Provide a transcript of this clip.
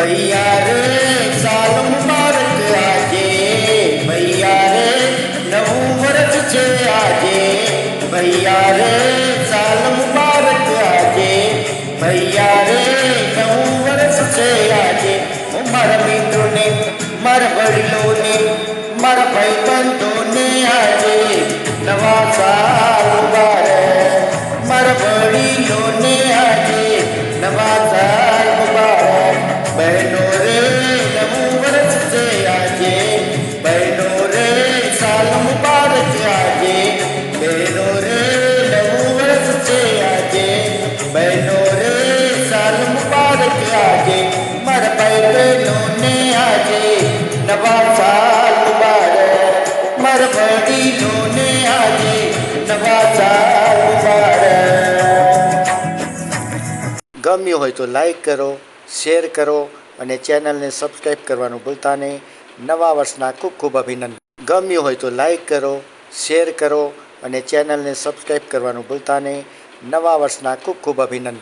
भैया रे साल मुबारक आगे भैया रे नव वर्ष छे आगे भैया रे साल मुबारक आगे भैया रे नव वर्ष छे आगे मर मित्रों ने मर वडिलों ने मारा भाई बंधु બે તોર સલ મુબારક આજે મરબાઈ જોને આજે નવા સાલ મુબારક મરબાઈ જોને આજે નવા સાલ મુબારક ગમ્યો હોય તો લાઈક કરો શેર કરો અને ચેનલ ને સબસ્ક્રાઇબ કરવાનું ભૂલતા નહીં નવા વર્ષના કોકુ અભિનંદ ગમ્યો હોય તો લાઈક કરો શેર કરો અને ચેનલ ને સબસ્ક્રાઇબ કરવાનું ભૂલતા નહીં નવા વર્ષના ખૂબ ખૂબ અભિનંદન